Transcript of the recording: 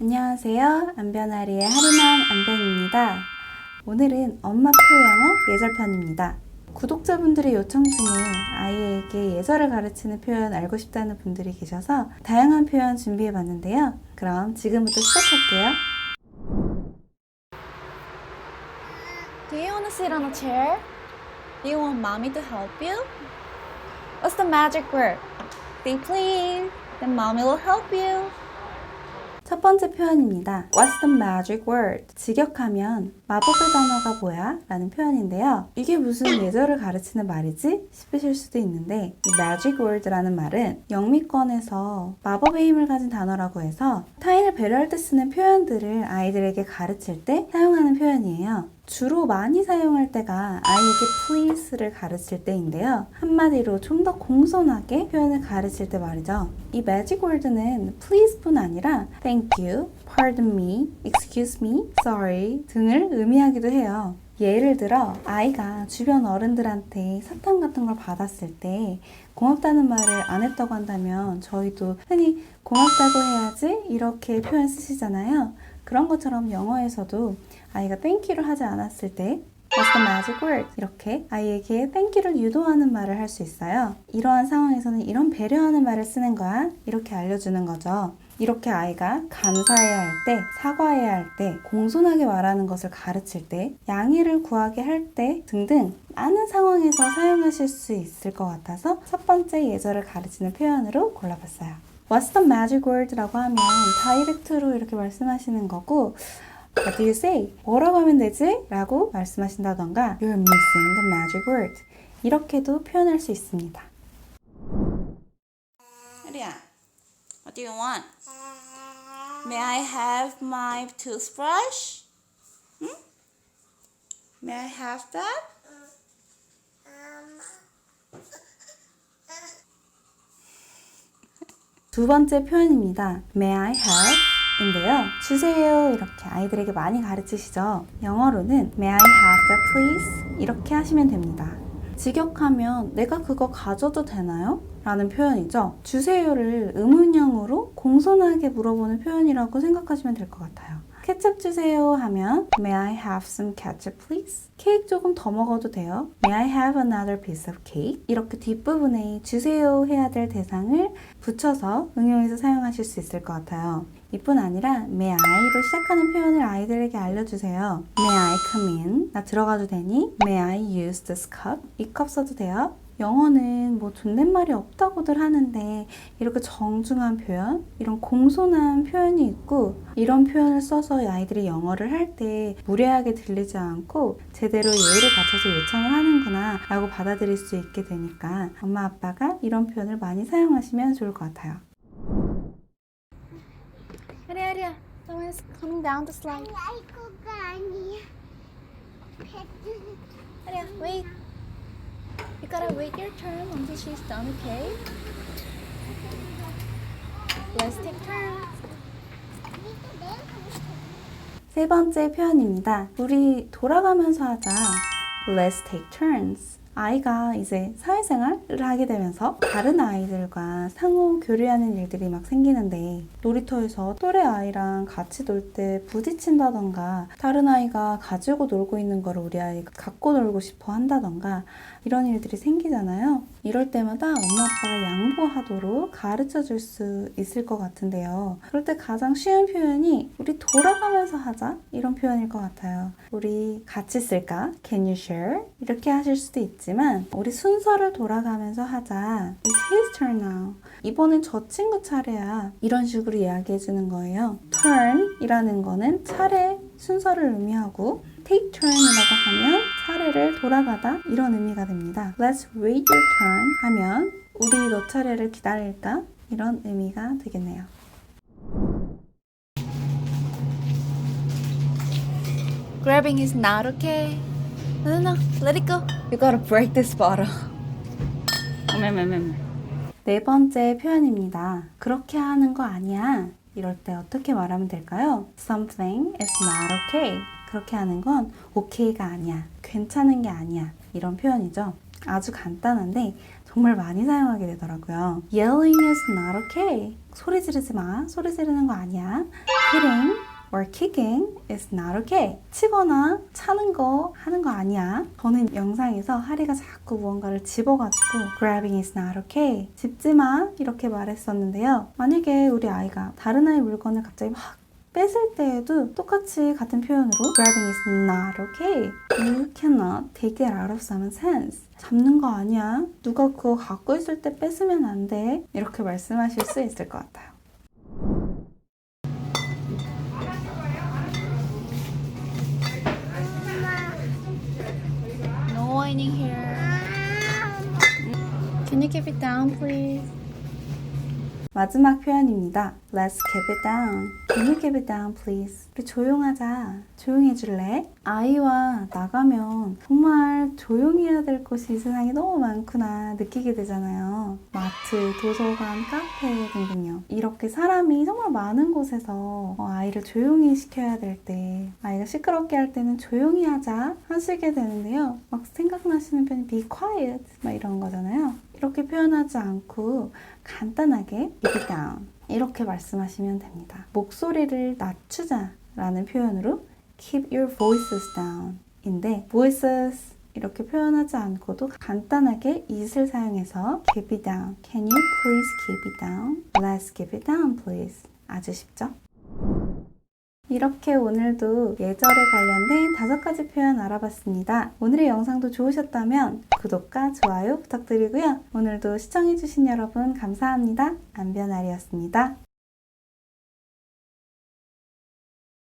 안녕하세요. 안변아리의 하루만 안변입니다. 오늘은 엄마 표 영어 예절편입니다. 구독자분들의 요청 중에 아이에게 예절을 가르치는 표현 알고 싶다는 분들이 계셔서 다양한 표현 준비해 봤는데요. 그럼 지금부터 시작할게요. Do you want to sit on a chair? Do you want mommy to help you? What's the magic word? Say please, then mommy will help you. 첫 번째 표현입니다. What's the magic word? 직역하면 마법의 단어가 뭐야? 라는 표현인데요. 이게 무슨 예절을 가르치는 말이지? 싶으실 수도 있는데 이 magic word라는 말은 영미권에서 마법의 힘을 가진 단어라고 해서 타인을 배려할 때 쓰는 표현들을 아이들에게 가르칠 때 사용 하는 표현이에요. 주로 많이 사용할 때가 아이에게 please를 가르칠 때인데요. 한마디로 좀 더 공손하게 표현을 가르칠 때 말이죠. 이 magic word는 please뿐 아니라 thank you, pardon me, excuse me, sorry 등을 의미하기도 해요. 예를 들어 아이가 주변 어른들한테 사탕 같은 걸 받았을 때 고맙다는 말을 안 했다고 한다면 저희도 흔히 고맙다고 해야지 이렇게 표현 쓰시잖아요. 그런 것처럼 영어에서도 아이가 you를 하지 않았을 때 What's the magic word? 이렇게 아이에게 you를 유도하는 말을 할 수 있어요. 이러한 상황에서는 이런 배려하는 말을 쓰는 거야. 이렇게 알려주는 거죠. 이렇게 아이가 감사해야 할 때, 사과해야 할 때, 공손하게 말하는 것을 가르칠 때, 양해를 구하게 할 때 등등 많은 상황에서 사용하실 수 있을 것 같아서 첫 번째 예절을 가르치는 표현으로 골라봤어요. What's the magic word라고 하면 다이렉트로 이렇게 말씀하시는 거고 What do you say? 뭐라고 하면 되지? 라고 말씀하신다던가 You're missing the magic word 이렇게도 표현할 수 있습니다. Maria, what do you want? May I have my toothbrush? Hmm? May I have that? 두 번째 표현입니다. May I have? 인데요. 주세요. 이렇게 아이들에게 많이 가르치시죠. 영어로는 May I have that please? 이렇게 하시면 됩니다. 직역하면 내가 그거 가져도 되나요? 라는 표현이죠. 주세요를 의문형으로 공손하게 물어보는 표현이라고 생각하시면 될 것 같아요. 케첩 주세요 하면 May I have some ketchup please? 케이크 조금 더 먹어도 돼요? May I have another piece of cake? 이렇게 뒷부분에 주세요 해야 될 대상을 붙여서 응용해서 사용하실 수 있을 것 같아요. 이뿐 아니라 May I로 시작하는 표현을 아이들에게 알려주세요. May I come in? 나 들어가도 되니? May I use this cup? 이 컵 써도 돼요? 영어는 뭐 존댓말이 없다고들 하는데 이렇게 정중한 표현, 이런 공손한 표현이 있고 이런 표현을 써서 아이들이 영어를 할 때 무례하게 들리지 않고 제대로 예의를 갖춰서 요청을 하는구나 라고 받아들일 수 있게 되니까 엄마 아빠가 이런 표현을 많이 사용하시면 좋을 것 같아요. Maria, Maria, someone's coming down the slide. 아이고 아니야. Maria, wait. You gotta wait your turn until she's done, okay? Let's take turns. 세 번째 표현입니다. 우리 돌아가면서 하자. Let's take turns. 아이가 이제 사회생활을 하게 되면서 다른 아이들과 상호 교류하는 일들이 막 생기는데 놀이터에서 또래 아이랑 같이 놀 때 부딪힌다던가 다른 아이가 가지고 놀고 있는 거를 우리 아이가 갖고 놀고 싶어 한다던가 이런 일들이 생기잖아요. 이럴 때마다 엄마 아빠가 양보하도록 가르쳐 줄 수 있을 것 같은데요. 그럴 때 가장 쉬운 표현이 우리 돌아가면서 하자 이런 표현일 것 같아요. 우리 같이 쓸까? Can you share? 이렇게 하실 수도 있지 만 우리 순서를 돌아가면서 하자. It's his turn now. 이번엔 저 친구 차례야. 이런 식으로 이야기해 주는 거예요. turn이라는 거는 차례 순서를 의미하고 take turn이라고 하면 차례를 돌아가다 이런 의미가 됩니다. Let's wait your turn 하면 우리 너 차례를 기다릴까? 이런 의미가 되겠네요. Grabbing is not okay. No, no, no. Let it go. You gotta break this bottle. 네 번째 표현입니다. 그렇게 하는 거 아니야. 이럴 때 어떻게 말하면 될까요? Something is not okay. 그렇게 하는 건 okay가 아니야. 괜찮은 게 아니야. 이런 표현이죠. 아주 간단한데 정말 많이 사용하게 되더라고요. Yelling is not okay. 소리 지르지 마. 소리 지르는 거 아니야. Hitting or kicking is not okay. 치거나 차는 거 하는 거 아니야. 저는 영상에서 하리가 자꾸 무언가를 집어가지고 grabbing is not okay. 집지 마. 이렇게 말했었는데요. 만약에 우리 아이가 다른 아이 물건을 갑자기 막 뺏을 때에도 똑같이 같은 표현으로 grabbing is not okay. You cannot take it out of someone's hands. 잡는 거 아니야. 누가 그거 갖고 있을 때 뺏으면 안 돼. 이렇게 말씀하실 수 있을 것 같아요. It down, please? 마지막 표현입니다. Let's keep it down. Can you keep it down, please? 우리 조용하자. 조용해 줄래? 아이와 나가면 정말 조용히 해야 될 곳이 이 세상에 너무 많구나 느끼게 되잖아요. 마트, 도서관, 카페 등등요. 이렇게 사람이 정말 많은 곳에서 어, 아이를 조용히 시켜야 될 때, 아이가 시끄럽게 할 때는 조용히 하자 하시게 되는데요. 막 생각나시는 편이 be quiet 막 이런 거잖아요. 이렇게 표현하지 않고 간단하게 keep it down 이렇게 말씀하시면 됩니다. 목소리를 낮추자 라는 표현으로 keep your voices down 인데 voices 이렇게 표현하지 않고도 간단하게 it을 사용해서 keep it down can you please keep it down let's keep it down please 아주 쉽죠? 이렇게 오늘도 예절에 관련된 다섯 가지 표현 알아봤습니다. 오늘의 영상도 좋으셨다면 구독과 좋아요 부탁드리고요. 오늘도 시청해주신 여러분 감사합니다. 안변아리였습니다.